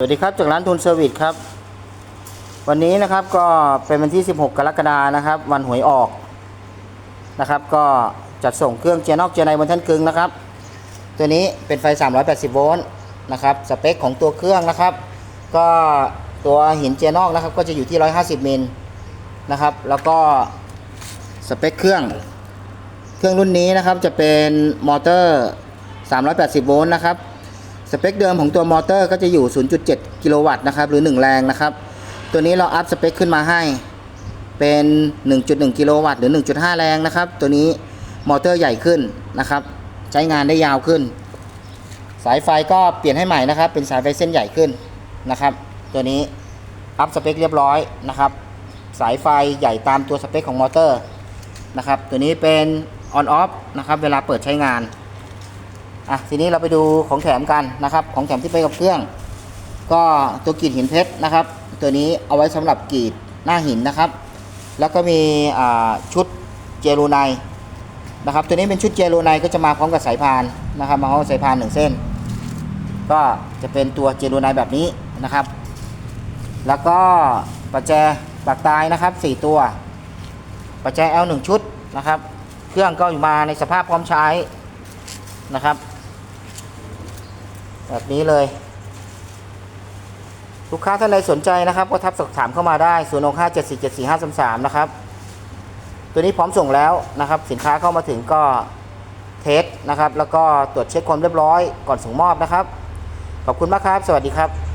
สวัสดีครับจากร้านทุนเซอร์วิสครับ วันนี้นะครับก็เป็นวันที่ 16 กรกฎานะครับ วันหวยออกนะครับ ก็จัดส่งเครื่องเจนอกเจไนบนท่านกึงนะครับ ตัวนี้เป็นไฟ 380 โวลต์นะครับสเปคของตัวเครื่องนะครับ ก็ตัวหินเจนอกนะครับ ก็จะอยู่ที่ 150 มิลนะครับ แล้วก็สเปคเครื่อง เครื่องรุ่นนี้นะครับจะเป็นมอเตอร์ 380 โวลต์นะครับ สเปคเดิมของตัวมอเตอร์ก็จะอยู่ 0.7 กิโลวัตต์นะครับ หรือ 1 แรงนะครับ ตัวนี้เราอัพสเปคขึ้นมาให้เป็น 1.1 กิโลวัตต์หรือ 1.5 แรงนะครับ ตัวนี้มอเตอร์ใหญ่ขึ้นนะครับ ใช้งานได้ยาวขึ้น สายไฟก็เปลี่ยนให้ใหม่นะครับ เป็นสายไฟเส้นใหญ่ขึ้นนะครับ ตัวนี้อัพสเปคเรียบร้อยนะครับ สายไฟใหญ่ตามตัวสเปคของมอเตอร์นะครับ ตัวนี้เป็นออนออฟนะครับ เวลาเปิดใช้งาน อะทีนี้เราไปดูของแถมกันนะครับ ของแถมที่ไปกับเครื่อง ก็ตัวกรีดหินเพชรนะครับ ตัวนี้เอาไว้สำหรับกรีดหน้าหินนะครับ แล้วก็มีชุดเจลูไนนะครับ ตัวนี้เป็นชุดเจลูไนก็จะมาพร้อมกับสายพานนะครับ มาพร้อมสายพานหนึ่งเส้น ก็จะเป็นตัวเจลูไนแบบนี้นะครับ แล้วก็ประแจปากตายนะครับสี่ตัวประแจ L หนึ่งชุดนะครับ เครื่องก็อยู่มาในสภาพพร้อมใช้นะครับ แบบนี้เลย ลูกค้าท่านใดสนใจนะครับ ก็ทักสอบถามเข้ามาได้ 0 6 5 7 4 7 4 5 3 3 นะครับ ตัวนี้พร้อมส่งแล้วนะครับ สินค้าเข้ามาถึงก็เทสนะครับ แล้วก็ตรวจเช็คความเรียบร้อยก่อนส่งมอบนะครับ ขอบคุณมากครับ สวัสดีครับ